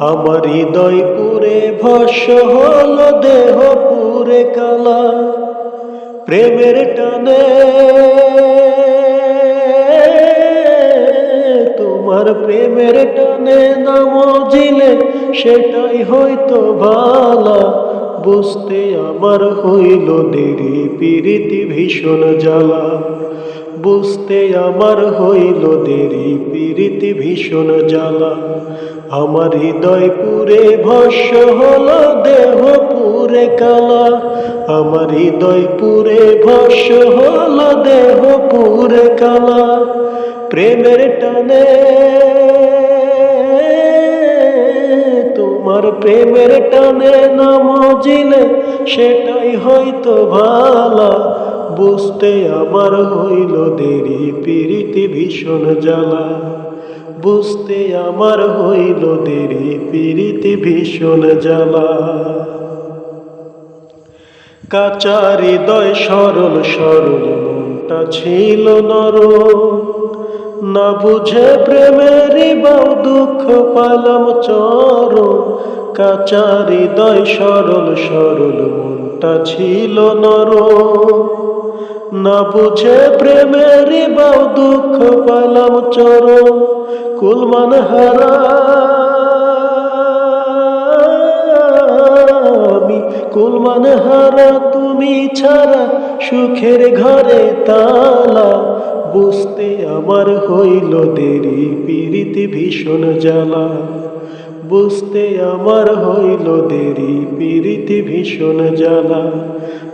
আমার হৃদয় পুরে ভস্য হল দেহ পুরে কালা। প্রেমের টানে তোমার প্রেমের টানে নাম জিলে সেটাই হয়তো ভালা। বুঝতে আমার হইল দেরি, পিরিতি ভীষণ জ্বালা। বুঝতে আমার হইল দেরি, পিরিতি ভীষণ জ্বালা। আমার হৃদয় পুরে ভস্য হল দেহ পুরে কালা। আমার হৃদয় পুরে ভস্য হল দেহ পুরে কালা। প্রেমের টানে তোমার প্রেমের টানে নাম জিলে সেটাই হয়তো ভালা। বুঝতে আমার হইল দেরি, পিরিতি ভীষণ জ্বালা। বুঝতে আমার হইল দেরি, পিরিতি ভীষণ জ্বালা। কাঁচা হৃদয় সরল সরল মনটা ছিল নর না বুঝে প্রেমের বাউ দুঃখ পালাম চর কাঁচা হৃদয় সরল সরল মনটা ছিল নর না বুঝে প্রেমের বাউ দুঃখ পালাম চর কুলমান হারা কুলমান হারা তুমি ছাড়া সুখের ঘরে তালা। বুঝতে আমার হইল দেরি, পিরিতি ভীষণ জ্বালা। বুঝতে আমার হইল দেরি, পিরিতি ভীষণ জ্বালা।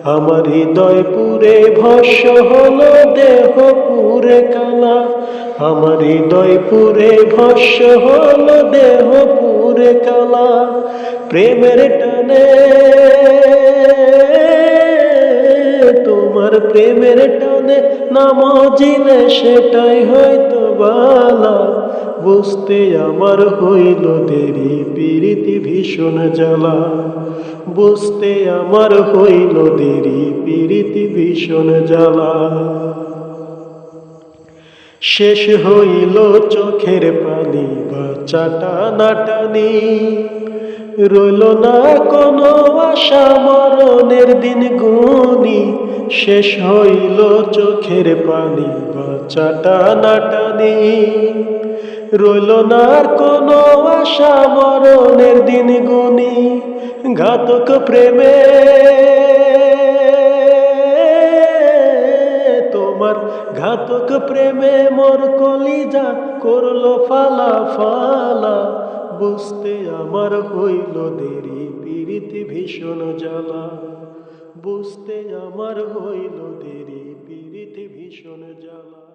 আমার হৃদয় পুরে ভস্য হলো, দেহ পুরে কালা। আমার হৃদয় পুরে ভস্য হলো, দেহ পুরে কালা। প্রেমের টানে তোমার প্রেমের টানে নাম জিলে সেটাই হয়তো বালা। বুঝতে আমার হইল দেরি, পিরিতি ভীষণ জ্বালা। বুঝতে আমার হইল দেরি, পিরিতি ভীষণ জ্বালা। শেষ হইল চোখের পানি বা চাটা নাটানি। রইল না কোনো আশা, মরণের দিন গুনি শেষ হইল চোখের পানি বা চাটা নাটানি রইল না কোনো আশা, মরণের দিন গুনি ঘাতক প্রেমে। তোমার ঘাতক প্রেমে মোর কলিজা করল ফালা ফালা, বুঝতে আমার হইল দেরি পিরিতি ভীষণ জ্বালা। বুঝতে আমার হইল দেরি পৃথিবী ভীষণ জ্বালা।